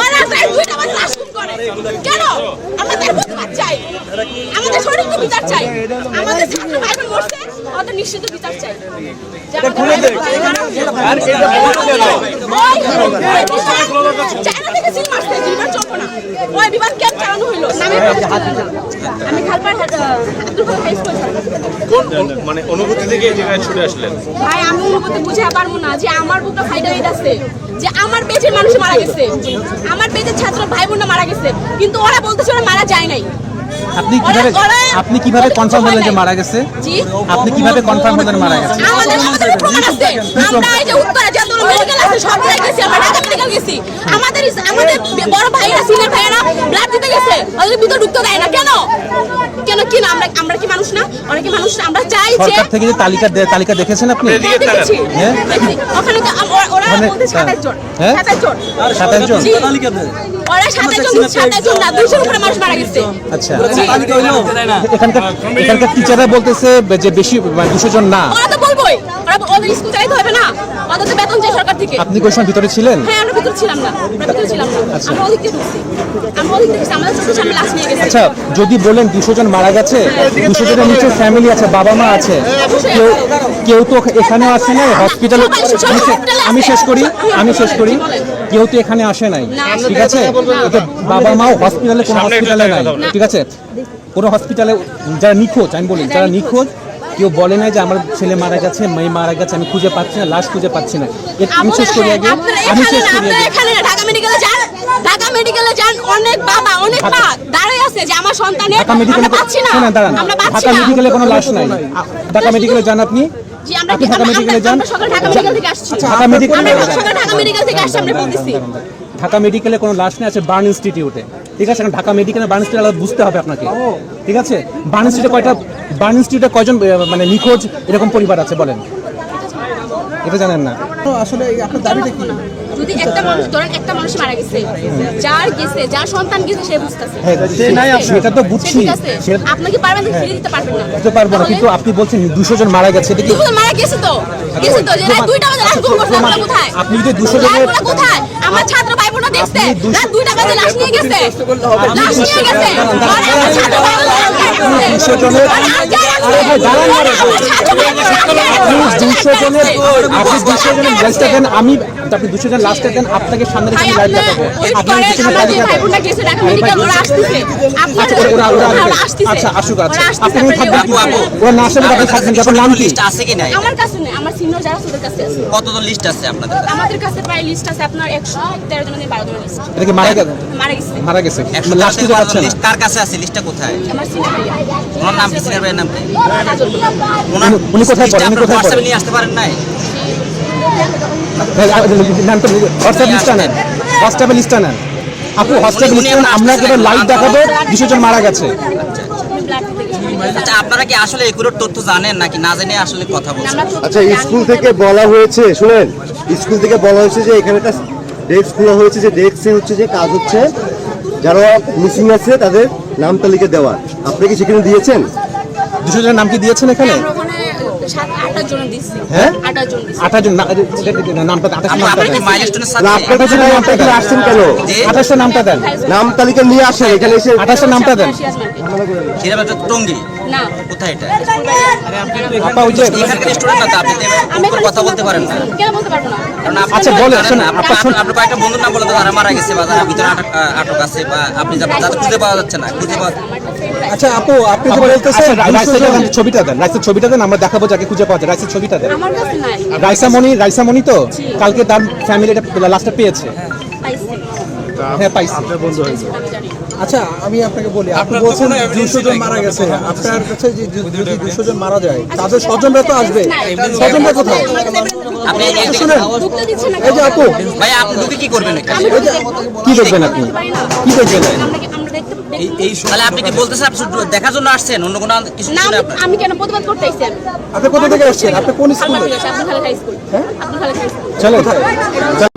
ওরা তাই দুইটা বাজে লাশ করে। কেন? আমরা তার প্রতিবাদ চাই। আমাদের সঠিক বিচার চাই। আমাদের ছাত্র ভাই বোন মরছে ওদের নিশ্চিত বিচার চাই। এটা খুলে দে আর এটা চায়না থেকে সিল মারছে দুইবার চলবো না। ওই বিমান ক্যাম্প চালানো হইল। স্কুল কোন মানে অনুভূতি থেকে জায়গায় ছুটে আসলেন? ভাই আমি অনুভূতি বুঝে পারব না যে আমার বুকটা ফাইটা হয়ে যাচ্ছে যে আমার পেটের মানুষ মারা গেছে। আমার পেটের ছাত্র ভাই বোনরা মারা গেছে কিন্তু ওরা বলতেছে ওরা মারা যায় নাই। আপনি কীভাবে আপনি কীভাবে কনফার্ম হলেন যে মারা গেছে? আপনি কীভাবে কনফার্ম হলেন মারা গেছে? আমাদের আমাদের প্রমাণ আছে। আমরা এই যে উত্তরা যতগুলো মেডিকেল আছে সব জায়গায় গেছি আমরা ঢাকা মেডিকেল গেছি। আমাদের আমাদের বড় ভাইরা সিনিয়র ভাইরা ব্লাড দিতে গেছে। ওদের ভিতর ঢুকতে দেয় না। কেন? কেন কি না? আমরা আমরা কি মানুষ না? অনেকে মানুষ আমরা চাই যে সরকার থেকে যে তালিকা তালিকা দেখেছেন আপনি? হ্যাঁ, দেখেছি। দেখেছি। ওখানে ওরা- ওরা বলতে সাতাশ জন? সাতাশ জন। সাতাশ জন? জি। ওরা সাতাশ জন সাতাশ জন না দুইশোর উপরে মানুষ মারা গেছে। আচ্ছা। এখানকার এখানকার টিচাররা বলতেছে যে বেশি মানে দুশো জন না। বলবোই। ওরা ওদের স্কুল চাইতে হবে না। ওদের তো বেতন চাই সরকার থেকে। আপনি কোন সময় ভিতরে ছিলেন? হ্যাঁ আমরা ভিতর ছিলাম না। আমরা ভিতর ছিলাম না। আচ্ছা। আমরা ওদিক ঢুকছি। আমরা ওদিক ঢুকছি, আমাদের চোখের সামনে লাশ নিয়ে গেছে। আচ্ছা যদি বলেন দুশো জন মারা গেছে দুশো জনের নিচে ফ্যামিলি আছে বাবা মা আছে কেউ কেউ তো এখানে আসে নাই হসপিটালে আমি শেষ করি আমি শেষ করি। কেউ তো এখানে আসে নাই। ঠিক আছে? বাবা মাও হসপিটালে কোনো হসপিটালে নাই। ঠিক আছে? কোনো হসপিটালে যারা নিখোঁজ আমি বলি যারা নিখোঁজ কেউ বলে না যে আমার ছেলে মারা গেছে মেয়ে মারা গেছে আমি খুঁজে পাচ্ছি না লাশ খুঁজে পাচ্ছি না। আমি শেষ করি আগে আমি শেষ করি আগে। ঢাকা মেডিকেলে যান ঢাকা মেডিকেলে যান অনেক বাবা অনেক মা দাঁড়ায় আছে যে আমার সন্তানের ঢাকা মেডিকেলে পাচ্ছি না শোনেন দাঁড়ান। ঢাকা মেডিকেলে কোনো লাশ নাই। ঢাকা মেডিকেলে যান আপনি। জি আমরা ঢাকা মেডিকেলে যান। আমরা ঢাকা মেডিকেল থেকে আসছি। ঢাকা মেডিকেল আমরা ঢাকা মেডিকেল থেকে আসছি আমরা বলতেছি। ঢাকা মেডিকেলে কোনো লাশ নেই, আছে বার্ন ইনস্টিটিউটে। ঠিক আছে ঢাকা মেডিকেলে বার্ন ইনস্টিটিউট আলাদা বুঝতে হবে আপনাকে। ঠিক আছে? বার্ন ইনস্টিটিউটে কয়টা, বার্ন ইনস্টিটিউটে কয়জন মানে নিখোঁজ, এরকম পরিবার আছে, বলেন। এটা জানেন না। আসলে আপনার দাবিটা কি? যদি একটা মানুষ ধরেন একটা মানুষ মারা গেছে যার গেছে যার সন্তান গেছে সে বুঝতেছে। হ্যাঁ সেটা তো বুঝছি। পারবেন ফিরে দিতে পারবেন না। পারব না কিন্তু আপনি বলছেন দুশো জন মারা গেছে এটা কি মারা গেছে তো। গেছে তো যে রাত বাজে লাশ গুম করছে আমরা কোথায়? আপনি যদি দুশো জনের লাশগুলো কোথায়? আমার ছাত্র ভাই দেখছে আপনি রাত বাজে লাশ নিয়ে গেছে। লাশ নিয়ে গেছে। আর আমার ছাত্র ভাই বোনরা আটকে গেছে। দুশো জনের- দুশো জনের আপনি দুশো জনের দেন আমি আপনি দুশো দেন আপনাকে সামনে রেখে দেখাবো আপনার তালিকা দেন আচ্ছা। আচ্ছা, আসুক, আচ্ছা। আপনি থাকবেন। ওরা না আসলে আপনি থাকবেন আপনার নাম কি আছে কি নাই আমার কাছে নেই আমার সিনিয়র যারা আছে ওদের কাছে আছে কত লিস্ট আছে আপনাদের আমাদের কাছে প্রায় লিস্ট আছে আপনার জনের জনের লিস্ট এটা কি মারা গেছে মারা গেছে মারা গেছে একশো লাশ খুঁজে পাচ্ছে না লিস্ট কার কাছে আছে লিস্টটা কোথায় আমার সিনিয়র ভাইয়া ওনার নাম কি সিনিয়র ভাইয়ের নাম কি উনি- উনি কোথায় পড়েন? উনি কোথায় পড়েন? নিয়ে আসতে পারেন নাই? হোয়াটসঅ্যাপ লিস্টটা নেন। হোয়াটসঅ্যাপে লিস্টটা নেন। আপু হোয়াটসঅ্যাপ লিস্টটা আমরা কেবল লাইভ দেখাবো। দুশো জন মারা গেছে। আচ্ছা আপনারা কি আসলে একুরেট তথ্য জানেন নাকি না জেনে আসলে কথা বলছেন? আচ্ছা স্কুল থেকে বলা হয়েছে শুনেন স্কুল থেকে বলা হয়েছে যে এখানে একটা ডেস্ক খোলা হয়েছে যে ডেস্কে হচ্ছে যে কাজ হচ্ছে। যারা মিসিং আছে তাদের নাম তালিকা দেওয়া। আপনি কি সেখানে দিয়েছেন? দুশো জনের নাম কি দিয়েছেন এখানে? হ্যাঁ? নাম তালিকা নিয়ে আসেন এখানে এসে আঠাশটা নামটা দেন। টঙ্গি। না। কোথায় এটা? আপা ওই যে এখানকার স্টুডেন্ট না আপনি তো আমি কথা বলতে পারেন না। কেন বলতে পারব না? কারণ আপনি আচ্ছা, তো শোনেন, আপনি- আপনার আপনার কয়েকটা বন্ধুর নাম বলে তো তারা মারা গেছে বা তারা ভিতরে আটক আছে বা আপনি যা- খুঁজে পাওয়া যাচ্ছে না খুঁজে পাওয়া আচ্ছা আপু আপনি যে বলতেছেন আচ্ছা, রাইসের ছবিটা দেন রাইসের ছবিটা দেন আমরা দেখাবো যাকে খুঁজে পাওয়া যায় রাইসের ছবিটা দেন। আমার কাছে নাই। রাইসা মনি রাইসা মনি তো কালকে তার ফ্যামিলিটা লাস্টটা পেয়েছে। পাইছি। হ্যাঁ পাইছি। আমি জানি না। আচ্ছা আমি আপনাকে বলি আপনি বলছেন দুশো জন মারা গেছে। আপনার কাছে যে যদি দুশো জন মারা যায় তাদের স্বজনরা তো আসবে। স্বজনরা কোথায়? আপনি এই- এই- শুনেন। ঢুকতে দিচ্ছে না। এই যে আপু ভাই আপনি ঢুকে কি করবেন দেখবেন আপনি? কি দেখবেন? আমরা কি- আমরা দেখতে দেখতে- তাহলে আপনি কি বলতেছেন আপনি দেখার জন্য আসছেন? অন্য কোনো কিছু না আমি- কেন প্রতিবাদ করতে আইছি আপনি কোথা থেকে আসছেন? আপনি কোন স্কুলে? High school high